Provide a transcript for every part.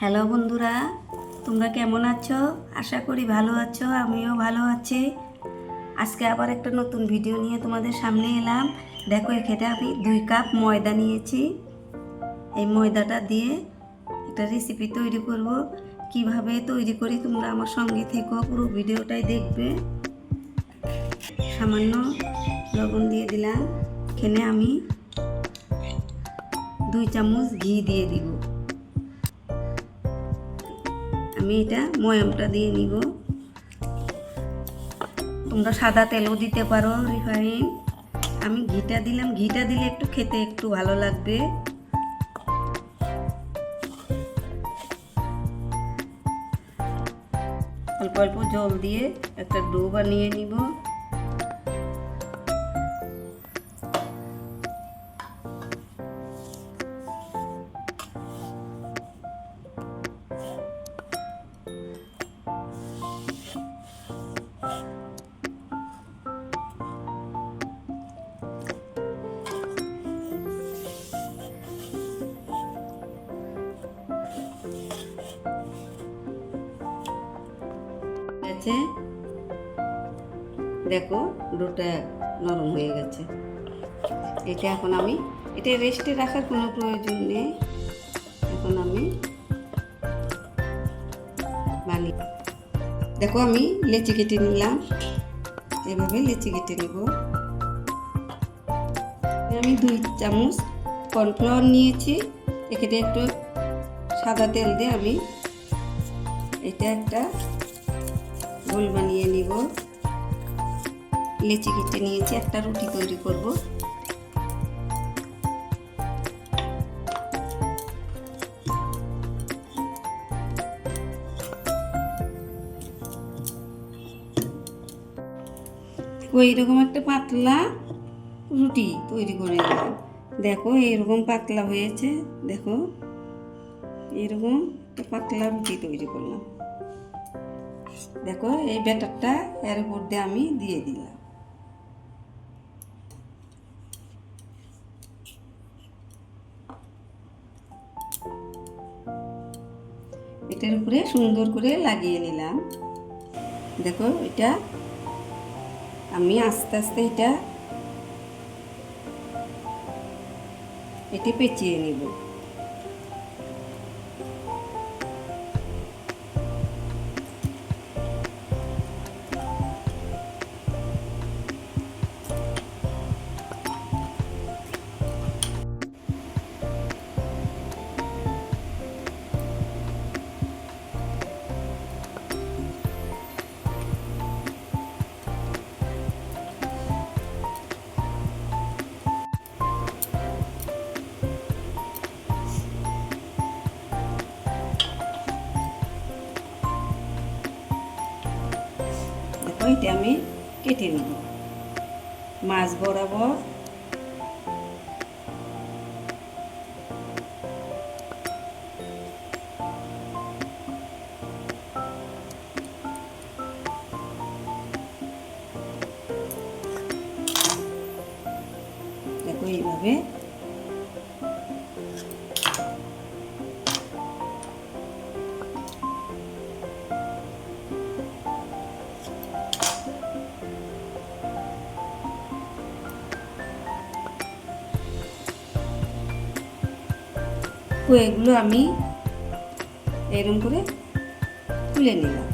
Hello বন্ধুরা, তোমরা কেমন আছো? আশা করি ভালো আছো, আমিও ভালো আছি। আজকে আবার একটা নতুন ভিডিও নিয়ে তোমাদের সামনে এলাম। দেখো, এখানে আমি দুই কাপ ময়দা নিয়েছি। এই ময়দাটা দিয়ে একটা রেসিপি তৈরি করব। কীভাবে তৈরি করি তোমরা আমার সঙ্গে থেকো, পুরো ভিডিওটাই দেখবে। সামান্য লবণ দিয়ে দিলাম। এখানে আমি দুই চামচ ঘি দিয়ে দিব। আমি এটা ময়ামটা দিয়ে নিব। তোমরা সাদা তেলও দিতে পারো রিফাইন আমি ঘিটা দিলাম। ঘিটা দিলে একটু খেতে একটু ভালো লাগবে। অল্প অল্প জল দিয়ে একটা ডো বানিয়ে নিব। গেছে। দেখো, ডোটা নরম হয়ে গেছে। এটা এখন আমি, এটা রেস্টে রাখার কোনো প্রয়োজন নেই। এখন আমি বানি দেখো, আমি লেচি কেটে নিলাম। এভাবে লেচি কেটে নেব। আমি দুই চামচ কর্নফ্লাওয়ার নিয়েছি। এখানে একটু সাদা তেল দিয়ে আমি এটা একটা গোল বানিয়ে নিব। লেচি কেটে নিয়েছি, একটা রুটি তৈরি করব। ওই রকম একটা পাতলা রুটি তৈরি করে দেখো এরকম পাতলা হয়েছে, দেখো। এরকম একটা পাতলা রুটি তৈরি করলাম। দেখো, এই ব্যাটারটা এর দিয়ে আমি দিয়ে দিলাম। এটার উপরে সুন্দর করে লাগিয়ে নিলাম। দেখো, এটা আমি আস্তে আস্তে এটা, এটি পেঁচিয়ে নিব। আমি কেটে নেব। মাছ বরাবর তো এগুলো আমি এরকম করে খুলে নিলাম।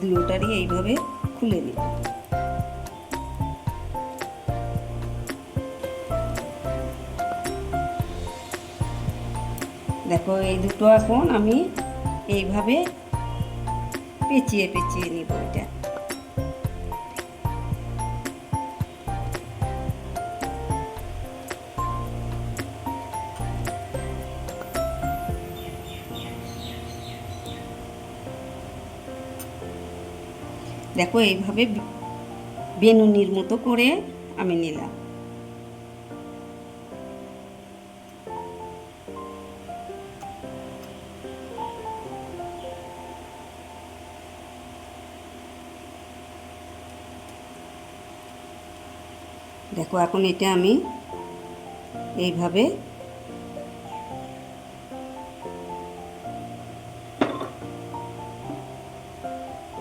দুটোটারই এইভাবে খুলে নিব দেখো, এই দুটো এখন আমি এইভাবে পেঁচিয়ে পেঁচিয়ে নিব এটা। দেখো এইভাবে বেনুনির মতো করে আমি নিলাম। দেখো এখন এটা আমি এইভাবে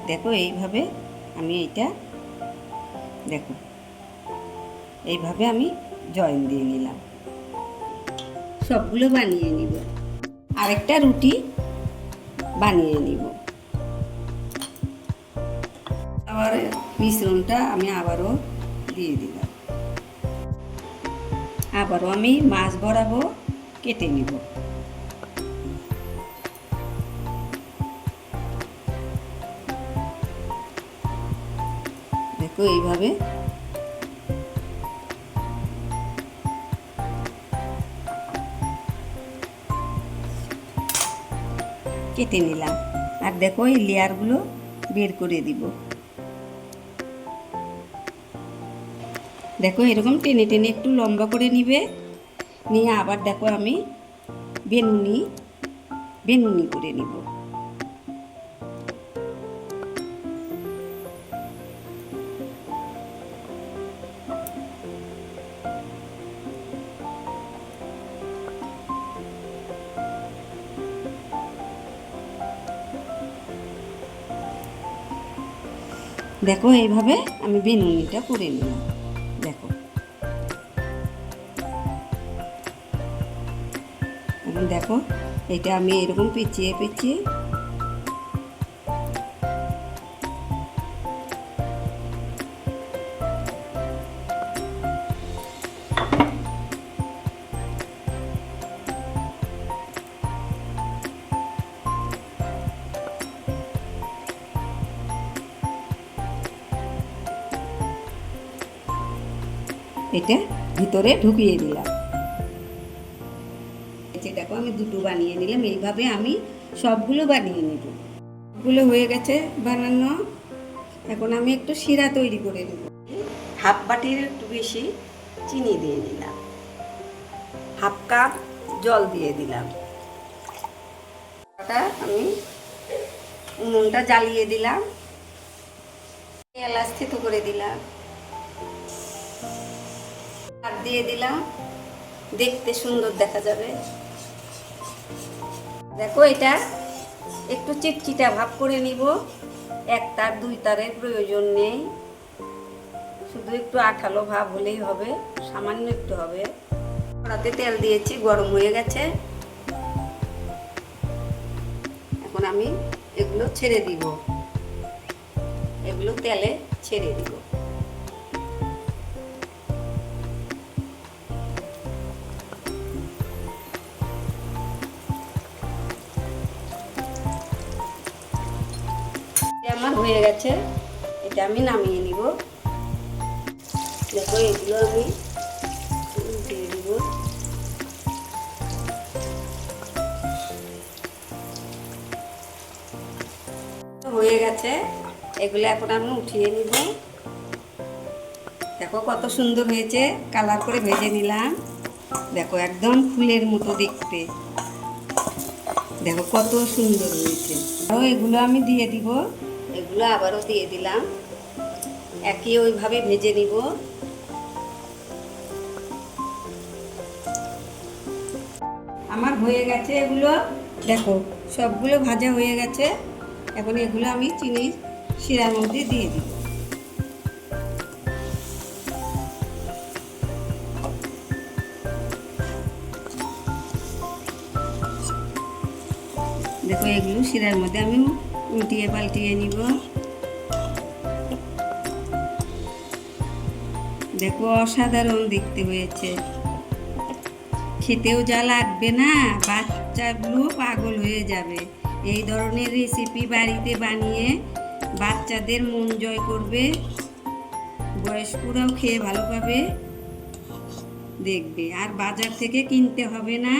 দেখো এইভাবে আমি এইটা, দেখো, এইভাবে আমি জয়েন দিয়ে নিলাম। সবগুলো বানিয়ে নিব। আরেকটা রুটি বানিয়ে নিব। আবার মিশ্রণটা আমি আবারও দিয়ে দিলাম। আবারও আমি মাছ বরাবো কেটে নিব। দেখো এইভাবে। কেটে নিলাম। আর দেখো এই লেয়ারগুলো বের করে দিব। দেখো এরকম টেনে টেনে একটু লম্বা করে নিবে। নিয়ে আবার দেখো আমি বেনুনি বেনুনি করে নিব। দেখো এইভাবে আমি বেনুনিটা করে নিলাম। দেখো। দেখো এটা আমি এরকম পিছিয়ে পেঁচিয়ে এটা ভিতরে ঢুকিয়ে দিলাম। এই যে দেখো আমি দুটো বানিয়ে নিলাম, এইভাবে আমি সবগুলো বানিয়ে নিব। সবগুলো হয়ে গেছে বানানো। এখন আমি একটু শিরা তৈরি করে নেব। হাফ বাটির একটু বেশি চিনি দিয়ে দিলাম। হাফ কাপ জল দিয়ে দিলাম। আমি উনুনটা জ্বালিয়ে দিলাম। এলাচ থেতো করে দিলাম। আর দিয়ে দিলাম। দেখতে সুন্দর দেখা যাবে। দেখো এটা, একটু চিটচিটা ভাব করে নিব। এক তার, দুই তারের প্রয়োজন নেই। শুধু একটু আঠালো ভাব হলেই হবে, সামান্য একটু হবে। কড়াতে তেল দিয়েছি, গরম হয়ে গেছে। এখন আমি এগুলো ছেড়ে দিব। এগুলো তেলে ছেড়ে দিব। হয়ে গেছে, এটা আমি নামিয়ে নিব। দেখো, এগুলো আমি দিয়ে দিব। হয়ে গেছে, এগুলো এখন আমি উঠিয়ে নিব। দেখো, কত সুন্দর হয়েছে, কালার করে ভেজে নিলাম। দেখো, একদম ফুলের মতো দেখতে। দেখো, কত সুন্দর হয়েছে। এগুলো আমি দিয়ে দিব। এগুলো আবারও দিয়ে দিলাম। একই ওইভাবে ভেজে নিব। আমার হয়ে গেছে এগুলো। দেখো, সবগুলো ভাজা হয়ে গেছে। এখন এগুলো আমি চিনি শিরার মধ্যে দিয়ে দিব। দেখো, এগুলো শিরার মধ্যে আমি উল্টিয়ে পাল্টিয়ে নিব। দেখো অসাধারণ দেখতে হয়েছে। খেতেও যা লাগবে না বাচ্চাগুলো পাগল হয়ে যাবে। এই ধরনের রেসিপি বাড়িতে বানিয়ে বাচ্চাদের মন জয় করবে, বয়স্করাও খেয়ে ভালো পাবে, দেখবে। আর বাজার থেকে কিনতে হবে না।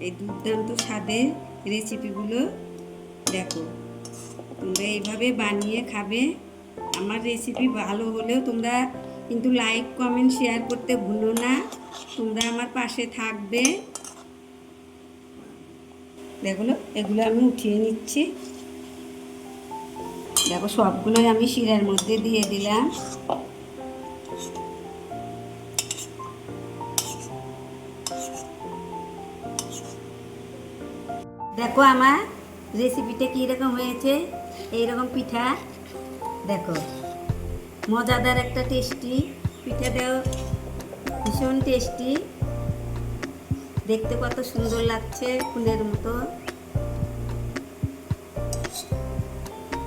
এই দুর্দান্ত স্বাদের রেসিপিগুলো দেখো। তোমরা এইভাবে বানিয়ে খাবে। আমার রেসিপি ভালো হলেও তোমরা কিন্তু লাইক কমেন্ট শেয়ার করতে ভুলো না। তোমরা আমার পাশে থাকবে। দেখো এগুলো আমি উঠিয়ে নিচ্ছি। দেখো, সবগুলোই আমি শিরার মধ্যে দিয়ে দিলাম। দেখো আমার রেসিপিটা কীরকম হয়েছে? এইরকম পিঠা। দেখো, মজাদার একটা টেস্টি পিঠাটাও ভীষণ টেস্টি দেখতে কত সুন্দর লাগছে ফুলের মতো।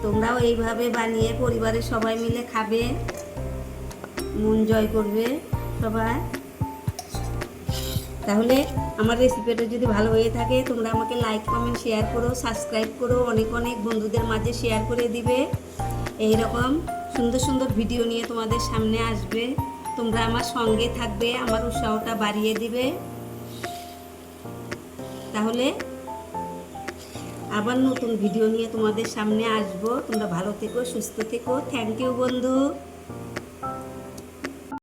তোমরাও এইভাবে বানিয়ে পরিবারের সবাই মিলে খাবে। মন জয় করবে সবাই তাহলে আমার রেসিপিটা যদি ভালো হয়ে থাকে, তোমরা আমাকে লাইক কমেন্ট শেয়ার করো সাবস্ক্রাইব করো। অনেক অনেক বন্ধুদের মাঝে শেয়ার করে দিবে। এই রকম সুন্দর সুন্দর ভিডিও নিয়ে তোমাদের সামনে আসবে। তোমরা আমার সঙ্গে থাকবে, আমার উৎসাহটা বাড়িয়ে দিবে। তাহলে আবার নতুন ভিডিও নিয়ে তোমাদের সামনে আসব। তোমরা ভালো থেকো, সুস্থ থেকো। থ্যাংক ইউ বন্ধু।